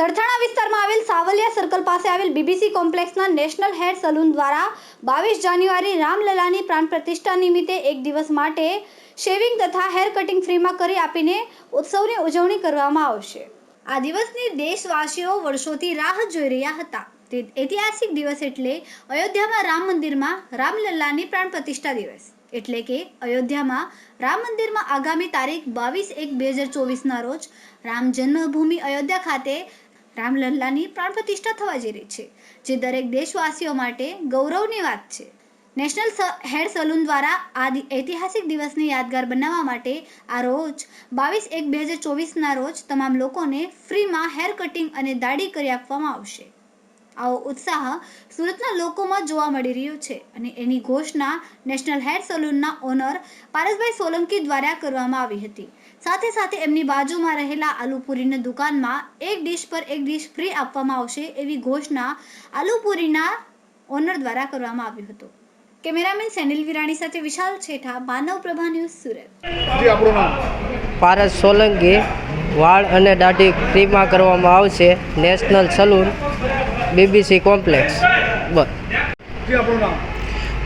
સરથાણા વિસ્તારમાં આવેલ સાવલિયા સર્કલ પાસે આવેલ બીબીસી કોમ્પ્લેક્સના નેશનલ હેર સલૂન દ્વારા બાવીસ જાન્યુઆરી રામલલાની પ્રાણ પ્રતિષ્ઠા નિમિત્તે એક દિવસ માટે શેવિંગ તથા હેર કટિંગ ફ્રીમાં કરી આપીને ઉત્સવની ઉજવણી કરવામાં આવશે. આ દિવસની દેશવાસીઓ વર્ષોથી રાહ જોઈ રહ્યા હતા. તે ઐતિહાસિક દિવસ એટલે અયોધ્યામાં રામ મંદિરમાં રામલલ્લાની પ્રાણ પ્રતિષ્ઠા દિવસ. એટલે કે અયોધ્યામાં રામ મંદિરમાં આગામી તારીખ બાવીસ એક બે હજાર ચોવીસના રોજ રામ જન્મભૂમિ અયોધ્યા ખાતે રામલલ્લાની પ્રાણ પ્રતિષ્ઠા થવા જઈ રહી છે, જે દરેક દેશવાસીઓ માટે ગૌરવની વાત છે. નેશનલ હેડ સલૂન દ્વારા આ ઐતિહાસિક દિવસને યાદગાર બનાવવા માટે આ રોજ, બાવીસ એક બે હજાર ચોવીસના રોજ તમામ લોકોને ફ્રીમાં હેર કટિંગ અને દાઢી કરી આપવામાં આવશે. આવો ઉત્સાહ સુરતના લોકોમાં જોવા મળી રહ્યો છે અને એની ઘોષણા નેશનલ હેર સલૂનના ઓનર પારસભાઈ સોલંકી દ્વારા કરવામાં આવી હતી. સાથે સાથે એમની બાજુમાં રહેલા આલુપુરીની દુકાનમાં એક ડીશ પર એક ડીશ ફ્રી આપવામાં આવશે એવી ઘોષણા આલુપુરીના ઓનર દ્વારા કરવામાં આવ્યું હતું. કેમેરામેન સેનિલ વિરાણી સાથે વિશાલ છેઠા માનવ પ્રભા ન્યૂઝ સુરત. જી આપણું પારસ સોલંકી વાળ અને દાઢી ફ્રીમાં કરવામાં આવશે નેશનલ સલૂન બીબીસી કોમ્પ્લેક્સ. બસ. જી આપણું નામ?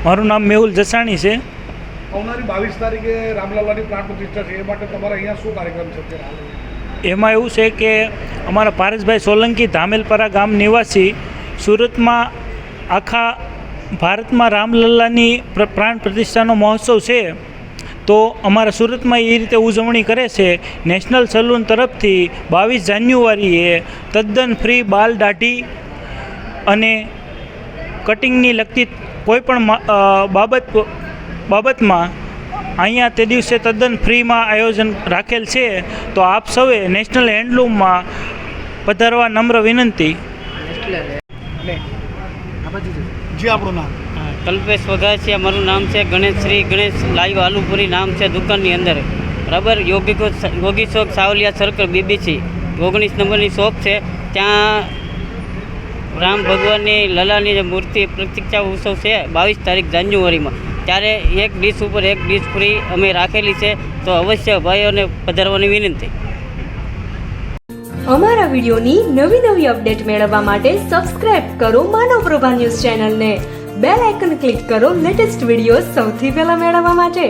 મારું નામ મેહુલ જસાણી છે. આવનારી બાવીસ તારીખે રામલાલાની પ્રાણ પ્રતિષ્ઠા છે. એ માટે તમારા અહીંયા શું કાર્યક્રમ છે એમાં એવું છે કે અમારા પારસભાઈ સોલંકી ધામેલપરા ગામ નિવાસી સુરતમાં આખા ભારતમાં રામલલ્લાની પ્ર- પ્રાણ પ્રતિષ્ઠાનો મહોત્સવ છે, તો અમારા સુરતમાં એ રીતે ઉજવણી કરે છે. નેશનલ સલૂન તરફથી બાવીસ જાન્યુઆરીએ તદ્દન ફ્રી બાલ દાઢી અને કટિંગની લગતી કોઈ પણ બાબત બાબતમાં અહીંયા તે દિવસે તદ્દન ફ્રીમાં આયોજન રાખેલ છે તો આપ સૌએ નેશનલ હેન્ડલૂમમાં પધારવા નમ્ર વિનંતી. જી આપણું નામ. કલ્પેશ વઘાસિયા મારું નામ છે ગણેશ શ્રી ગણેશ લાઈવ આલુપુરી નામ છે દુકાનની અંદર. બરાબર યોગીકો યોગી ચોક સાવલિયા સર્કલ બીબીસી ઓગણીસ નંબરની શોપ છે ત્યાં રામ ભગવાનની લલાની જે મૂર્તિ પ્રતિક્ષા ઉત્સવ છે બાવીસ તારીખ જાન્યુઆરીમાં. ત્યારે એક ડીશ ઉપર એક ડીશ ફ્રી અમે રાખેલી છે, તો અવશ્ય ભાઈઓને પધારવાની વિનંતી. અમારા વિડીયોની નવી નવી અપડેટ મેળવવા માટે સબસ્ક્રાઇબ કરો માનવ પ્રભા ન્યૂઝ ચેનલને. બેલ આઇકન ક્લિક કરો લેટેસ્ટ વીડિયો સૌથી પહેલા મેળવવા માટે.